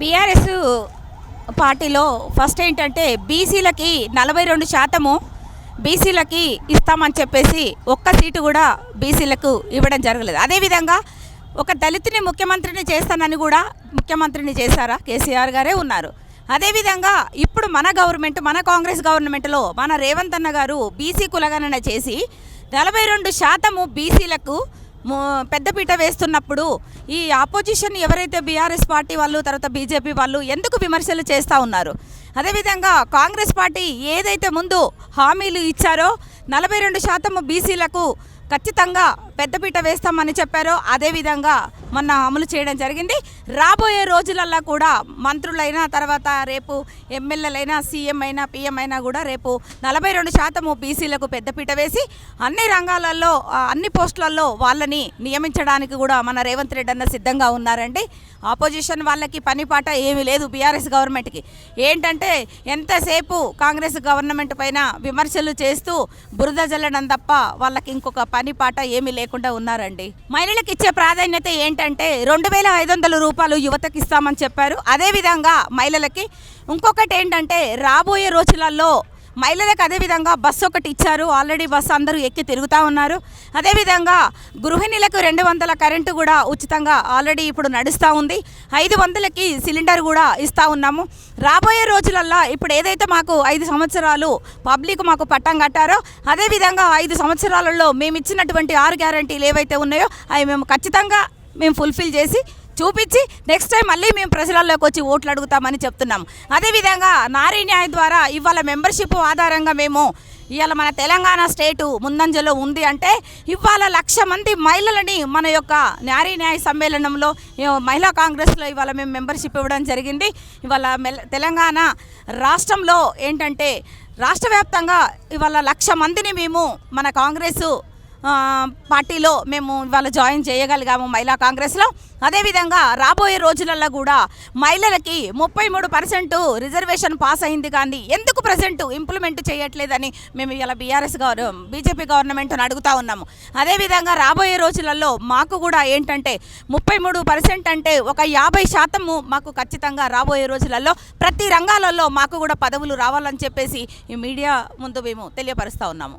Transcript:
BRS పార్టీలో first ఏంటంటే బీసీలకి నలభై రెండు శాతము బీసీలకి ఇస్తామని చెప్పేసి ఒక్క సీటు కూడా బీసీలకు ఇవ్వడం జరగలేదు. అదేవిధంగా ఒక దళితుని ముఖ్యమంత్రిని చేస్తానని కూడా ముఖ్యమంత్రిని చేశారా? కేసీఆర్ గారే ఉన్నారు. అదేవిధంగా ఇప్పుడు మన గవర్నమెంట్ మన కాంగ్రెస్ గవర్నమెంట్లో మన రేవంత్ అన్న గారు బీసీ కులగణన చేసి నలభై రెండు శాతము బీసీలకు పెద్దపీట వేస్తున్నప్పుడు ఈ ఆపోజిషన్ ఎవరైతే బీఆర్ఎస్ పార్టీ వాళ్ళు తర్వాత బీజేపీ వాళ్ళు ఎందుకు విమర్శలు చేస్తూ ఉన్నారు? అదేవిధంగా కాంగ్రెస్ పార్టీ ఏదైతే ముందు హామీలు ఇచ్చారో నలభై రెండు శాతం బీసీలకు ఖచ్చితంగా పెద్దపీట వేస్తామని చెప్పారో అదేవిధంగా మొన్న అమలు చేయడం జరిగింది. రాబోయే రోజులల్లో కూడా మంత్రులైనా తర్వాత రేపు ఎమ్మెల్యేలైనా సీఎం అయినా పీఎం అయినా కూడా రేపు నలభై రెండు శాతము బీసీలకు పెద్దపీట వేసి అన్ని రంగాలలో అన్ని పోస్టులలో వాళ్ళని నియమించడానికి కూడా మన రేవంత్ రెడ్డి అన్న సిద్ధంగా ఉన్నారండి. ఆపోజిషన్ వాళ్ళకి పని పాట ఏమీ లేదు బీఆర్ఎస్ గవర్నమెంట్కి. ఏంటంటే ఎంతసేపు కాంగ్రెస్ గవర్నమెంట్ పైన విమర్శలు చేస్తూ బురద జల్లడం తప్ప వాళ్ళకి ఇంకొక పని పాట ఏమీ లేకుండా లేకుండా ఉన్నారండి. మహిళలకు ఇచ్చే ప్రాధాన్యత ఏంటంటే రెండు వేల ఐదు వందల రూపాయలు యువతకి ఇస్తామని చెప్పారు. అదేవిధంగా మహిళలకి ఇంకొకటి ఏంటంటే రాబోయే రోజులలో మహిళలకు అదేవిధంగా బస్సు ఒకటి ఇచ్చారు. ఆల్రెడీ బస్సు అందరూ ఎక్కి తిరుగుతూ ఉన్నారు. అదేవిధంగా గృహిణులకు రెండు వందల కరెంటు కూడా ఉచితంగా ఆల్రెడీ ఇప్పుడు నడుస్తూ ఉంది. ఐదు వందలకి సిలిండర్ కూడా ఇస్తూ ఉన్నాము. రాబోయే రోజులల్లో ఇప్పుడు ఏదైతే మాకు ఐదు సంవత్సరాలు పబ్లిక్ మాకు పట్టం కట్టారో అదేవిధంగా ఐదు సంవత్సరాలలో మేము ఇచ్చినటువంటి ఆరు గ్యారంటీలు ఏవైతే ఉన్నాయో అవి మేము ఖచ్చితంగా మేము ఫుల్ఫిల్ చేసి చూపించి నెక్స్ట్ టైం మళ్ళీ మేము ప్రజలలోకి వచ్చి ఓట్లు అడుగుతామని చెప్తున్నాం. అదేవిధంగా నారీ న్యాయ ద్వారా ఇవాళ మెంబర్షిప్ ఆధారంగా మేము ఇవాళ మన తెలంగాణ స్టేటు ముందంజలో ఉంది అంటే ఇవాళ లక్ష మంది మహిళలని మన యొక్క నారీ న్యాయ సమ్మేళనంలో మహిళా కాంగ్రెస్లో ఇవాళ మేము మెంబర్షిప్ ఇవ్వడం జరిగింది. ఇవాళ తెలంగాణ రాష్ట్రంలో ఏంటంటే రాష్ట్ర వ్యాప్తంగా ఇవాళ లక్ష మందిని మేము మన కాంగ్రెస్ పార్టీలో మేము ఇవాళ జాయిన్ చేయగలిగాము మహిళా కాంగ్రెస్లో. అదేవిధంగా రాబోయే రోజులలో కూడా మహిళలకి ముప్పై మూడు పర్సెంట్ రిజర్వేషన్ పాస్ అయింది కానీ ఎందుకు ప్రజెంట్ ఇంప్లిమెంట్ చేయట్లేదని మేము ఇలా బీఆర్ఎస్ గవర్ బీజేపీ గవర్నమెంట్ని అడుగుతా ఉన్నాము. అదేవిధంగా రాబోయే రోజులలో మాకు కూడా ఏంటంటే ముప్పై మూడు పర్సెంట్ అంటే ఒక యాభై శాతము మాకు ఖచ్చితంగా రాబోయే రోజులలో ప్రతి రంగాలలో మాకు కూడా పదవులు రావాలని చెప్పేసి ఈ మీడియా ముందు మేము తెలియపరుస్తూ ఉన్నాము.